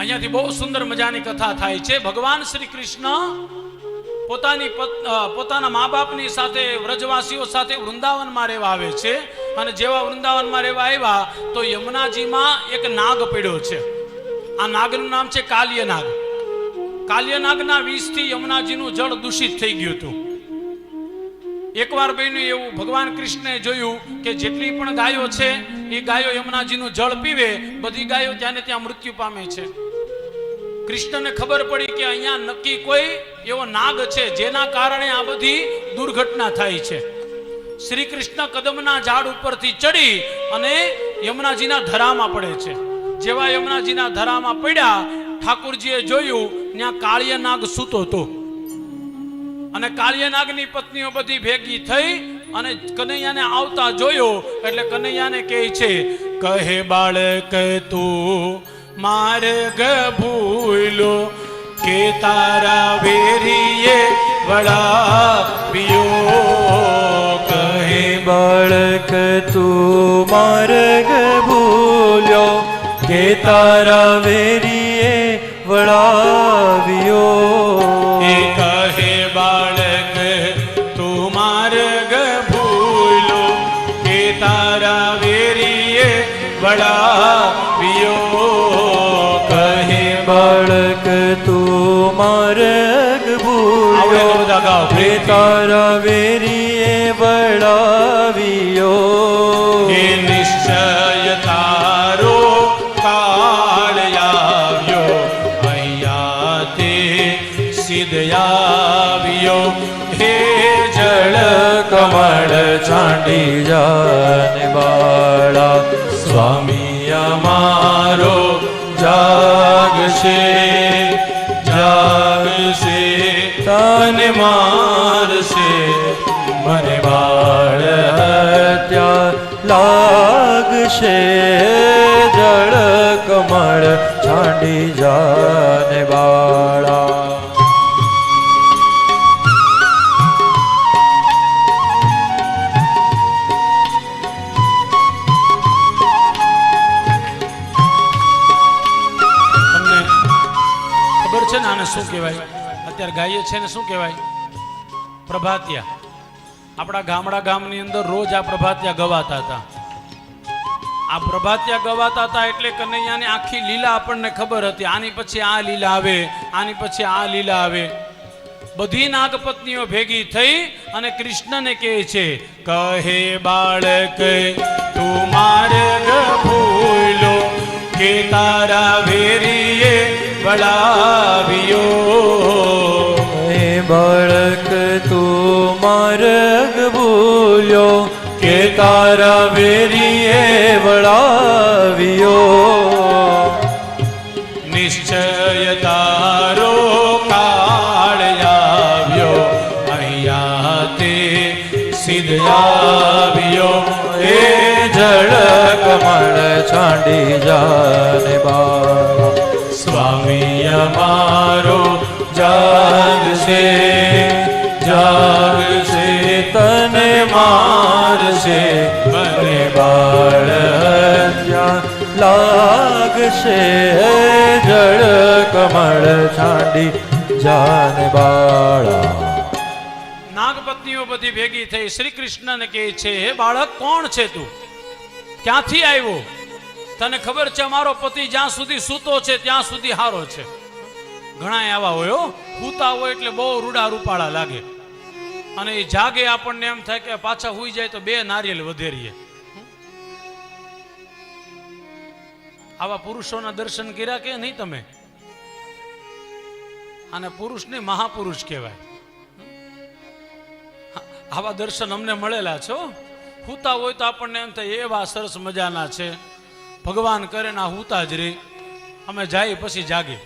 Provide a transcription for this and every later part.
અહીંયાથી બહુ સુંદર મજાની કથા થાય છે. ભગવાન શ્રી કૃષ્ણ પોતાની પત- પોતાના મા બાપની સાથે, વ્રજવાસીઓ સાથે વૃંદાવનમાં રહેવા આવે છે. અને જેવા વૃંદાવનમાં રહેવા આવ્યા, તો યમુનાજીમાં એક નાગ પડ્યો છે. આ નાગનું નામ છે કાલ્ય નાગ કાલ્ય નાગના વિષથી યમુનાજીનું જળ દૂષિત થઈ ગયું હતું. એકવાર બન્યું એવું, ભગવાન કૃષ્ણે જોયું કે જેટલી પણ ગાયો છે, એ ગાયો યમુનાજીનું જળ પીવે, બધી ગાયો ત્યાંને ત્યાં મૃત્યુ પામે છે. કૃષ્ણને ખબર પડી કે અહીંયા નક્કી કોઈ એવો નાગ છે જેના કારણે આ બધી દુર્ઘટના થાય છે. શ્રી કૃષ્ણ કદમના ઝાડ ઉપરથી ચડી અને યમુનાજીના ધરામાં પડે છે. જેવા યમુનાજીના ધરામાં પડ્યા, ઠાકુરજીએ જોયું, ત્યાં કાળિય નાગ સૂતો હતો. અને કાળિયાનાગની પત્નીઓ બધી ભેગી થઈ અને કનૈયાને આવતા જોયો, એટલે કનૈયાને કહે છે, કહે બાળક તું માર્ગ ભૂલો કે તારા વેરીએ વળાવ્યો કહે બાળક તું માર્ગ ભૂલ્યો કે તારા વેરીએ ગાઓ તારા વેરીએ વળાવ્યો. હે નિશ્ચય તારો કાળ આવ્યો. અહીંયા તે સિદ્ધ આવ્યો. હે જળ કમળ છાંડી જાને બાળા. સ્વામી અમારો તને મારશે. મને બાળ હત્યા લાગશે. જળ કમળ છાંડી જાને બાળા. ખબર છે ને આને શું કહેવાય? અત્યારે ગાઈએ છે ને શું કહેવાય? પ્રભાતિયા. આપણા ગામડા ગામની અંદર રોજ આ પ્રભાતિયા ગવાતા હતા. આ પ્રભાતિયા ગવાતા હતા એટલે કનૈયાની આખી લીલા આપણને ખબર હતી. આની પછી આ લીલા આવે, આની પછી આ લીલા આવે. બધી નાગપત્નીઓ ભેગી થઈ અને કૃષ્ણને કહે છે, કહે બાળક, તું મારે ભૂલો કે તારા વેરીએ વળાવ્યો તારા વેરીએ વળાવ્યો નિશ્ચય તારો કાળ આવ્યો અહીંયા તે સિદ્ધ આવ્યો એ જળ કમળ છાંડી જાને બાળા સ્વામી અમારો જાગશે જાગશે તને મારશે મને બાળ લાગશે જળ કમળ છાંડી જાન બાળા નાગપત્નીઓ બધી ભેગી થઈ શ્રી કૃષ્ણને કહે છે, હે બાળક, કોણ છે તું? ક્યાંથી આવ્યો? તને ખબર છે, અમારો પતિ જ્યાં સુધી સૂતો છે, ત્યાં સુધી હારો છે. ઘણા આવા હોય સૂતા હોય એટલે બહુ રૂડા રૂપાળા લાગે. અને એ જાગે આપણને એમ થાય કે પાછા હુઈ જાય તો બે નારિયેલ વધેરીએ. આવા પુરુષોના દર્શન કર્યા કે નહીં તમે? અને પુરુષને મહાપુરુષ કહેવાય. આવા દર્શન અમને મળેલા છો? હુતા હોય તો આપણને એમ થાય, એવા સરસ મજાના છે. ભગવાન કરે ના હુતા જ રે. અમે જાય પછી જાગે.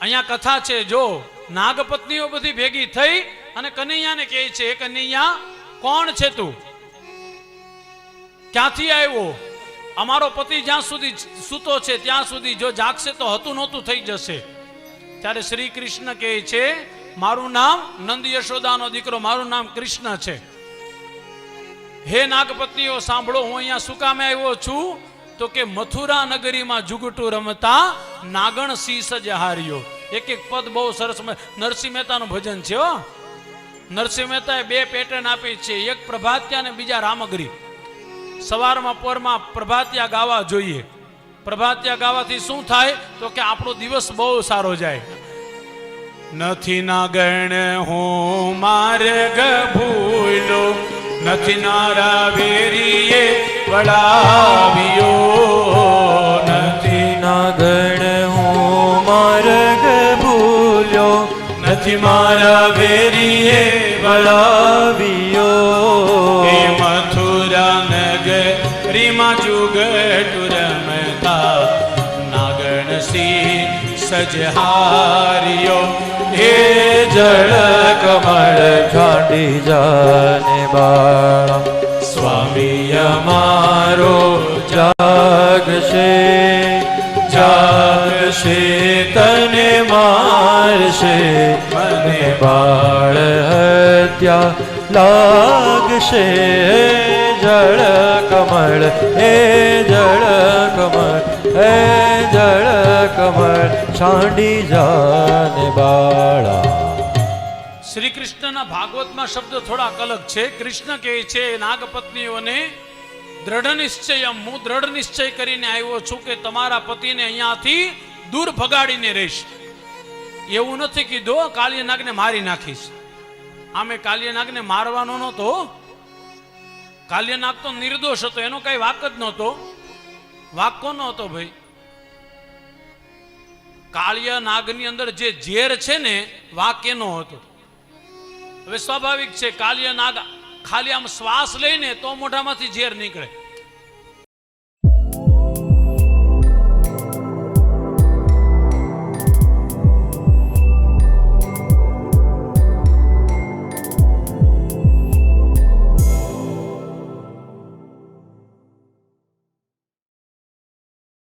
અહીંયા કથા છે, જો નાગપત્નીઓ બધી ભેગી થઈ અને કનૈયાને કહે છે, "એ કનૈયા, કોણ છે તું? ક્યાંથી આવ્યો? અમારો પતિ જ્યાં સુધી સૂતો છે, ત્યાં સુધી જો જાગશે તો હતું નહોતું થઈ જશે. ત્યારે શ્રી કૃષ્ણ કહે છે, મારું નામ નંદ યશોદાનો દીકરો, મારું નામ કૃષ્ણ છે. હે નાગપતિઓ, સાંભળો, હું અહીંયા સુકામે આવ્યો છું? તો કે મથુરા નગરીમાં જુગટું રમતા નાગણ શીશ જ હાર્યો. એક એક પદ બહુ સરસ નરસિંહ મહેતાનું ભજન છે હો. નરસિંહ મહેતાએ બે પેટર્ન આપી છે. એક પ્રભાત્યા અને બીજા રામગરી. સવારમાં પોરમાં પ્રભાતિયા ગાવા જોઈએ. પ્રભાતિયા ગાવાથી શું થાય? તો કે આપણો દિવસ બહુ સારો જાય. નથી ના ગણ હું મારે ભૂલો. નથી નારા વેરીએ વળાવ્યો. નથી ના ગણ હું માર્ગ ભૂલ્યો નથી મારા સજહાર્યો હે જળ કમળ ખાંડી જાને બાળ. સ્વામી અમારો જાગશે જાગશે તને મારશે, મને બાળ હત્યા લાગશે. જળ કમળ હે જળ કમળ હે જળ કમળ છાંડી જાને બાળા. શ્રી કૃષ્ણના ભાગવતમાં શબ્દ થોડાક અલગ છે. કૃષ્ણ કહે છે, નાગપત્નીઓને દ્રઢ નિશ્ચય હું દ્રઢ નિશ્ચય કરીને આવ્યો છું કે તમારા પતિને અહીંયાથી દૂર ભગાડીને રહીશ. એવું નથી કીધું, કાલ્યનાગને મારી નાખીશ. આમે કાલ્યનાગને મારવાનો નહોતો. કાલ્યનાગ તો નિર્દોષ હતો, એનો કઈ વાક જ નહોતો. વાક કોનો હતો ભાઈ. કાળિયા નાગની અંદર જે ઝેર છે ને વાક એનો હતો. હવે સ્વાભાવિક છે, કાળિયા નાગ ખાલી આમ શ્વાસ લઈને તો મોઢામાંથી ઝેર નીકળે.